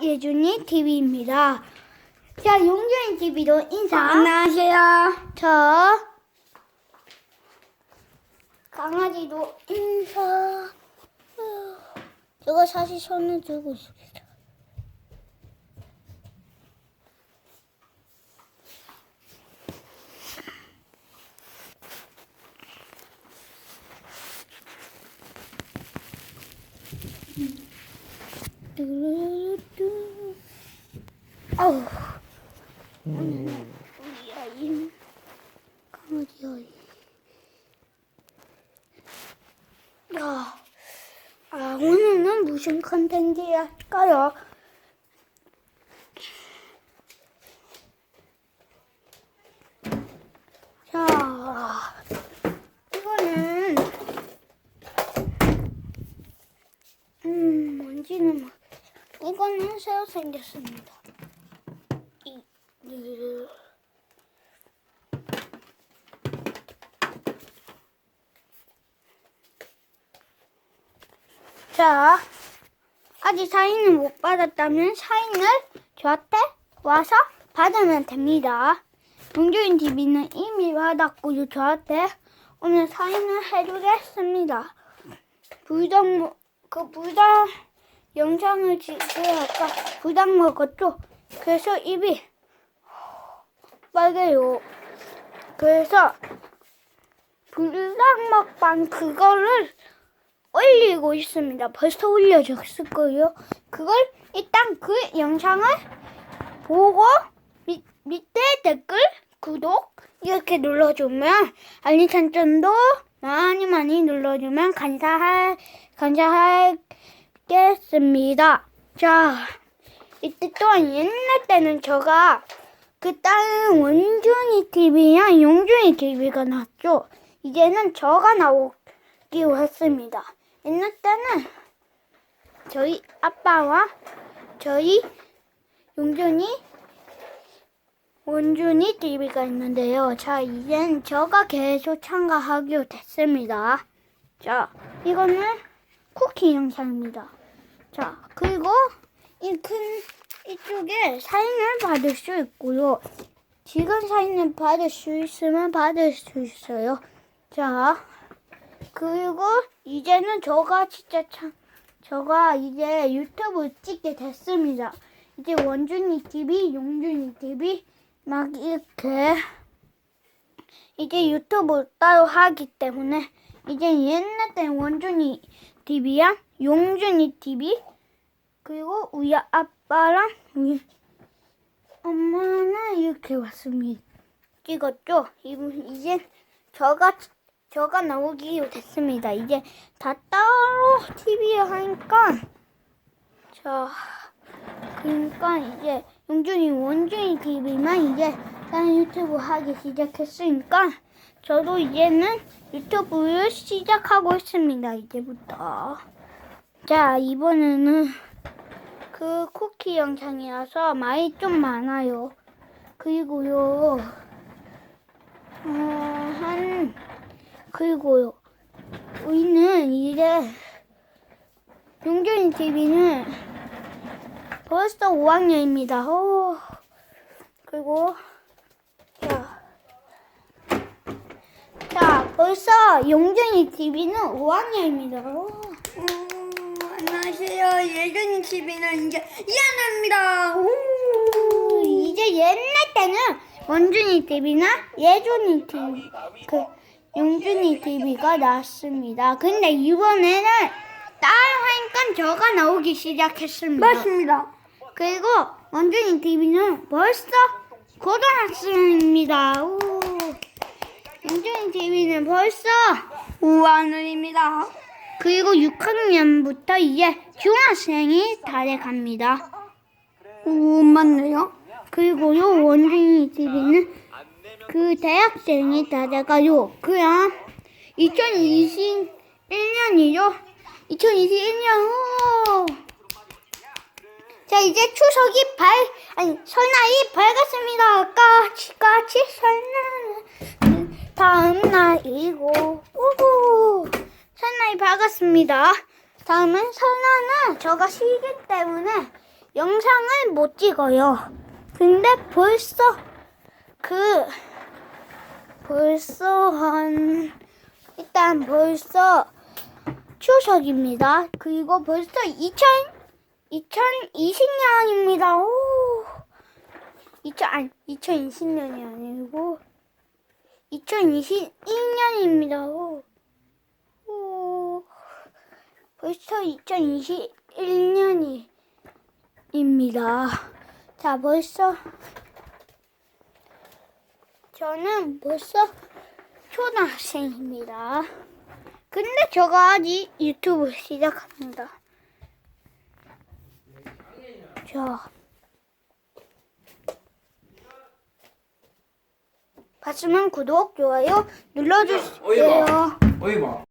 예준이 TV입니다. 자, 용준이 TV도 인사. 안녕하세요. 저 강아지도 인사. 제가 사실 손을 들고 있습니다. 아우. 오늘은 우리 아이 강아지 아이. 야, 아 오늘은 무슨 컨텐츠 할까요? 자, 이거는 음 뭔지는 이거는 새로 생겼습니다. 이, 이 자, 아직 사인을 못 받았다면 사인을 저한테 와서 받으면 됩니다. 용주인 TV는 이미 받았고요. 저한테 오늘 사인을 해주겠습니다. 불닭, 그 불닭 영상을 찍고 아까 불닭 먹었죠? 그래서 입이 빨개요. 그래서 불닭 먹방 그거를 올리고 있습니다. 벌써 올려졌을 거예요. 그걸 일단 그 영상을 보고 밑, 밑에 댓글, 구독 이렇게 눌러주면 알림 설정도 많이 많이 눌러주면 감사할 감사 하겠습니다. 자, 이때 또한 옛날 때는 제가 그 다른 원준이 TV랑 용준이 TV가 나왔죠. 이제는 저가 나오기로 했습니다. 옛날 때는 저희 아빠와 저희 용준이 원준이 TV가 있는데요. 자, 이젠 저가 계속 참가하기로 됐습니다. 자, 이거는 쿠키 영상입니다. 자, 그리고 이 큰 이쪽에 사인을 받을 수 있고요. 지금 사인을 받을 수 있으면 받을 수 있어요. 자, 그리고 이제는 저가 진짜 참, 저가 이제 유튜브 찍게 됐습니다. 이제 원준이 TV, 용준이 TV 막 이렇게 이제 유튜브 따로 하기 때문에 이제 옛날 때 원준이 TV랑 용준이 TV 그리고 우리 아빠랑 우리 엄마는 이렇게 왔습니다. 찍었죠? 이제 저가 저가 나오기 됐습니다. 이제 다 따로 TV에 하니까 자 그러니까 이제 용준이 원준이 TV만 이제 다른 유튜브 하기 시작했으니까 저도 이제는 유튜브를 시작하고 있습니다. 이제부터 자 이번에는 그 쿠키 영상이라서 말이 좀 많아요. 그리고요 어, 한 그리고요. 우리는 이제 용준이 TV는 벌써 5학년입니다. 오. 그리고 자, 자 벌써 용준이 TV는 5학년입니다. 음, 안녕하세요. 예준이 TV는 이제 2학년입니다. 오. 이제 옛날 때는 원준이 TV나 예준이 TV, 그 용준이 TV가 나왔습니다. 근데 이번에는 따로 하니까 저가 나오기 시작했습니다. 맞습니다. 그리고 원준이 TV는 벌써 고등학생입니다. 오. 원준이 TV는 벌써 5학년입니다. 그리고 6학년부터 이제 중학생이 다 돼갑니다. 오, 맞네요. 그리고요 원준이 TV는 그 대학생이 다 돼가요. 그냥 2021년이죠. 2021년 후. 자 이제 추석이 발 아니 설날이 밝았습니다. 까치 까치 설날 다음 날이고 밝았습니다. 다음은 설날은 저가 쉬기 때문에 영상을 못 찍어요. 근데 벌써 그 벌써 한 일단 벌써 추석입니다. 그리고 벌써 2000 2020년입니다. 오. 2000 아니 2020년이 아니고 2021년입니다. 오. 오. 벌써 2021년이입니다. 자, 벌써 저는 벌써 초등학생입니다. 근데 저가 아직 유튜브 시작합니다. 자. 봤으면 구독, 좋아요 눌러주세요. 어이 봐. 어이 봐.